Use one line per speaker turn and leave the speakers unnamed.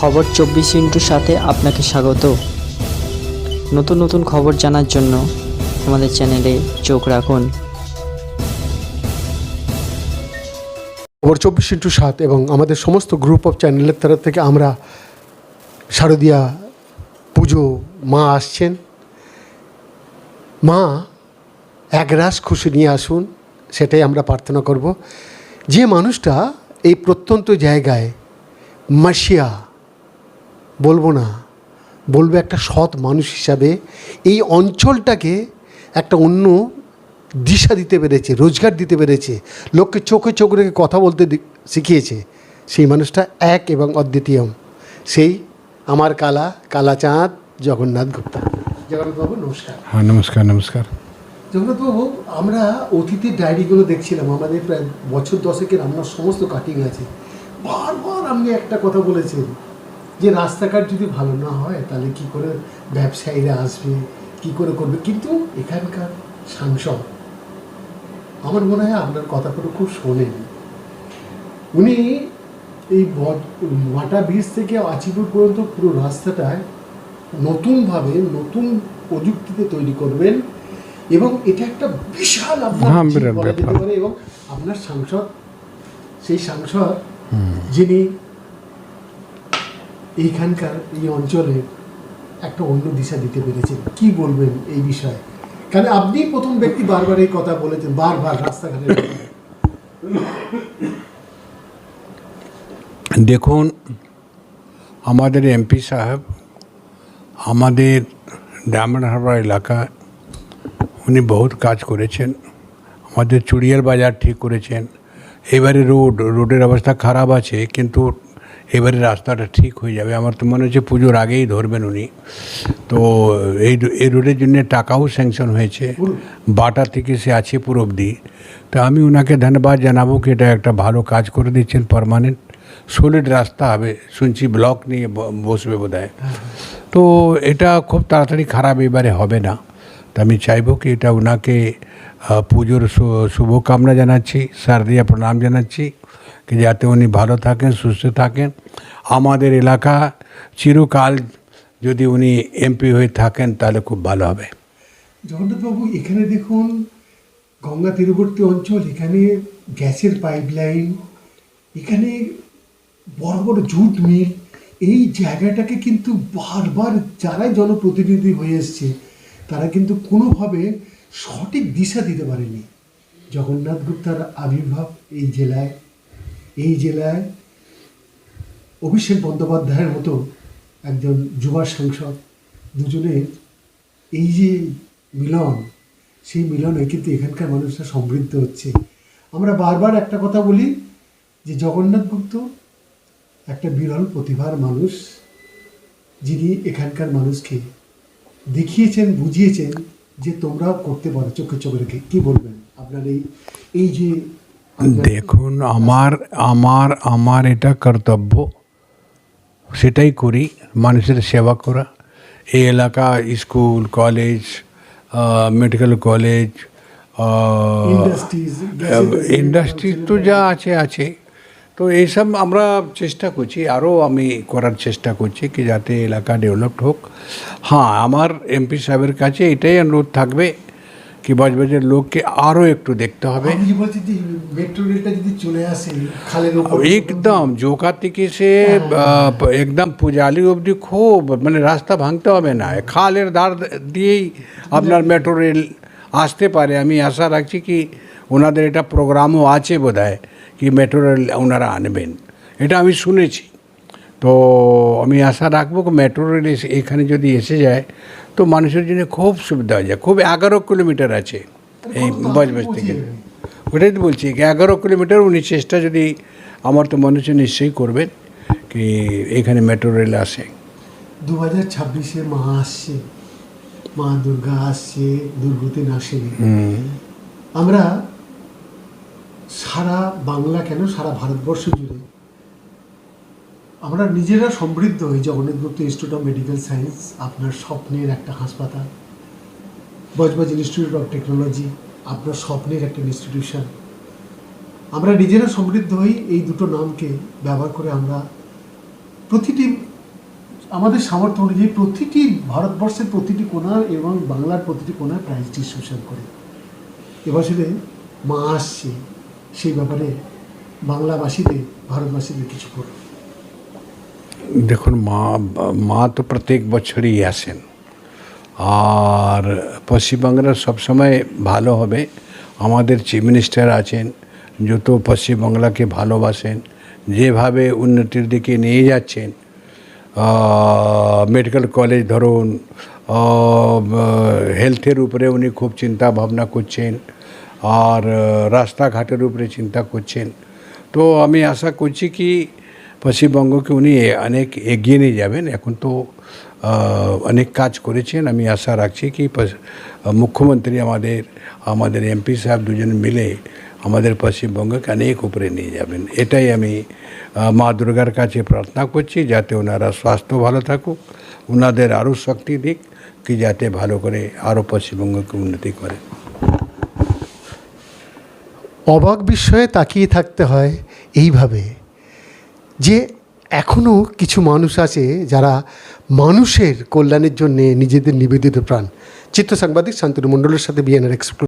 খবর চব্বিশ ইন্টুর সাথে আপনাকে স্বাগত। নতুন নতুন খবর জানার জন্য আমাদের চ্যানেলে চোখ রাখুন।
খবর চব্বিশ ইন্টু সাত এবং আমাদের সমস্ত গ্রুপ অফ চ্যানেলের তরফ থেকে আমরা শারদীয়া পুজো মা আসছেন। মা একরাশ খুশি নিয়ে আসুন, সেটাই আমরা প্রার্থনা করব। যে মানুষটা এই প্রত্যন্ত জায়গায় মাসিয়া বলব না। বলব একটা সৎ মানুষ হিসাবে এই অঞ্চলটাকে একটা অন্য দিশা দিতে পেরেছে রোজগার দিতে পেরেছে। লোককে চোখে চোখ রেখে কথা বলতে শিখিয়েছে। সেই মানুষটা এক এবং অদ্বিতীয় সেই আমার কালা কালাচাঁদ জগন্নাথ গুপ্তা। জগন্নাথবাবু নমস্কার।
হ্যাঁ নমস্কার নমস্কার।
জগন্নাথবাবু আমরা অতীতের ডায়েরিগুলো দেখছিলাম। আমাদের প্রায় বছর দশেকের আপনার সমস্ত কাটিং আছে বারবার আপনি একটা কথা বলেছেন। যে রাস্তাঘাট যদি ভালো না হয় তাহলে কি করে ব্যবসায়ীরা আসবে? কি করে করবে? কিন্তু এখানকার সাংসদ আমার মনে হয় আপনার কথাগুলো খুব শোনেন। উনি এই বট- মাটা ব্রিজ থেকে আচিপুর পর্যন্ত পুরো রাস্তাটায় নতুনভাবে নতুন প্রযুক্তিতে তৈরি করবেন এবং এটা একটা বিশাল আপনার
হ্যাঁ,
এবং আপনার সাংসদ সেই সাংসদ যিনি এইখানকার এই অঞ্চলে একটা অন্য দিশা দিতে পেরেছেন কি বলবেন এই বিষয়ে? কারণ আপনি প্রথম ব্যক্তি বারবার এই কথা বলেছেন, বারবার রাস্তাঘাটের কথা।
দেখুন, আমাদের এমপি সাহেব, আমাদের ডায়মন্ড হারবার এলাকা, উনি বহুত কাজ করেছেন। আমাদের চুড়িয়ার বাজার ঠিক করেছেন। এবারে রোড, রোডের অবস্থা খারাপ আছে, কিন্তু এবারে রাস্তাটা ঠিক হয়ে যাবে। আমার তো মনে হচ্ছে পুজোর আগেই ধরবেন উনি। তো এই এই রোডের জন্য টাকাও স্যাংশন হয়েছে। বাটা থেকে সে আছে পুরো অবধি। তা আমি ওনাকে ধন্যবাদ জানাব কি এটা একটা ভালো কাজ করে দিচ্ছেন পারমানেন্ট সলিড রাস্তা হবে। শুনছি ব্লক নিয়ে বসবে বোধ তো এটা খুব তাড়াতাড়ি খারাপ এবারে হবে না। তা আমি চাইব কি এটা ওনাকে পুজোর শুভকামনা জানাচ্ছি শারদীয়া প্রণাম জানাচ্ছি। যাতে উনি ভালো থাকেন, সুস্থ থাকেন। আমাদের এলাকা চিরকাল যদি উনি এমপি হয়ে থাকেন, তাহলে খুব ভালো হবে।
জগন্নাথবাবু, এখানে দেখুন, গঙ্গা তীরবর্তী অঞ্চল, এখানে গ্যাসের পাইপলাইন, এখানে বড় বড় জুট মিল, এই জায়গাটাকে কিন্তু বারবার যারাই জনপ্রতিনিধি হয়ে এসছে, তারা কিন্তু কোনোভাবে সঠিক দিশা দিতে পারেনি। জগন্নাথ গুপ্তার আবির্ভাব এই জেলায় এই জেলায় অভিষেক বন্দ্যোপাধ্যায়ের মতো একজন যুবা সাংসদ দুজনের এই যে মিলন, সেই মিলনে কিন্তু এখানকার মানুষরা সমৃদ্ধ হচ্ছে। আমরা বারবার একটা কথা বলি যে জগন্নাথ গুপ্ত একটা বিরল প্রতিভার মানুষ যিনি এখানকার মানুষকে দেখিয়েছেন, বুঝিয়েছেন যে তোমরাও করতে পারো চোখে চোখে রেখে। কী বলবেন আপনার এই এই যে
দেখুন আমার আমার আমার এটা কর্তব্য। সেটাই করি মানুষের সেবা করা। এই এলাকা school college medical college
industries
industry তো যা আছে আছে। তো এইসব আমরা চেষ্টা করছি আরও আমি করার চেষ্টা করছি কি যাতে এলাকা ডেভেলপড হোক। হ্যাঁ আমার এমপি সাহেবের কাছে এটাই অনুরোধ থাকবে। কি বজবজের লোককে আরও একটু দেখতে হবে। একদম জোকা থেকে সে একদম পূজালি অবধি খুব মানে রাস্তা ভাঙতে হবে না। খালের ধার দিয়েই আপনার মেট্রো রেল আসতে পারে। আমি আশা রাখছি কি ওনাদের এটা প্রোগ্রামও আছে বোধ হয় কি মেট্রো রেল ওনারা আনবেন। এটা আমি শুনেছি। তো আমি আশা রাখব মেট্রো রেল এসে- এখানে যদি এসে যায় তো মানুষের জন্য খুব সুবিধা হয়ে যায়। খুব এগারো কিলোমিটার আছে এই বজবজ থেকে। ওটাই তো বলছি এগারো কিলোমিটার উনি চেষ্টা যদি আমার তো মনে হচ্ছে নিশ্চয়ই করবেন কি এখানে মেট্রো রেল আসে।
দু হাজার ছাব্বিশে মা আসছে মা দুর্গা আসছে দুর্গতি আসেনি আমরা সারা বাংলা কেন সারা ভারতবর্ষ জুড়ে আমরা নিজেরা সমৃদ্ধ হই, Jagannath Gupta institute of medical science আপনার স্বপ্নের একটা হাসপাতাল, বজবজ ইনস্টিটিউট অফ টেকনোলজি আপনার স্বপ্নের একটা ইনস্টিটিউশন আমরা নিজেরা সমৃদ্ধ হই, এই দুটো নামকে ব্যবহার করে আমরা প্রতিটি, আমাদের সামর্থ্য অনুযায়ী প্রতিটি ভারতবর্ষের প্রতিটি কোণা এবং বাংলার প্রতিটি কোণায় প্রাইজ ডিস্ট্রিবিউশন করে। এবছরে মা আসছে, সেই ব্যাপারে বাংলাভাষীদের ভারতবাসীদের কিছু করুন
দেখুন, মা মা তো প্রত্যেক বছরই আসেন। আর পশ্চিমবাংলার সবসময় ভালো হবে। আমাদের চিফ মিনিস্টার আছেন, যত পশ্চিমবাংলাকে ভালোবাসেন, যেভাবে উন্নতির দিকে নিয়ে যাচ্ছেন মেডিকেল কলেজ ধরুন হেলথের উপরে উনি খুব চিন্তা ভাবনা করছেন, আর রাস্তাঘাটের উপরে চিন্তা করছেন। তো আমি আশা করছি কি পশ্চিমবঙ্গকে উনি অনেক এগিয়ে নিয়ে যাবেন। এখন তো অনেক কাজ করেছেন। আমি আশা রাখছি কি মুখ্যমন্ত্রী আমাদের আমাদের এমপি সাহেব দুজন মিলে আমাদের পশ্চিমবঙ্গকে অনেক উপরে নিয়ে যাবেন। এটাই আমি মা দুর্গার কাছে প্রার্থনা করছি যাতে ওনারা স্বাস্থ্য ভালো থাকুক, ওনাদের আরও শক্তি দিক, কি যাতে ভালো করে আরও পশ্চিমবঙ্গকে উন্নতি করে।
অবাক বিস্ময়ে তাকিয়ে থাকতে হয় এইভাবে। যে এখনও কিছু মানুষ আছে যারা মানুষের কল্যাণের জন্যে নিজেদের নিবেদিত প্রাণ। চিত্র সাংবাদিক শান্তনু মণ্ডলের সাথে বিএনআর এক্সপ্রেস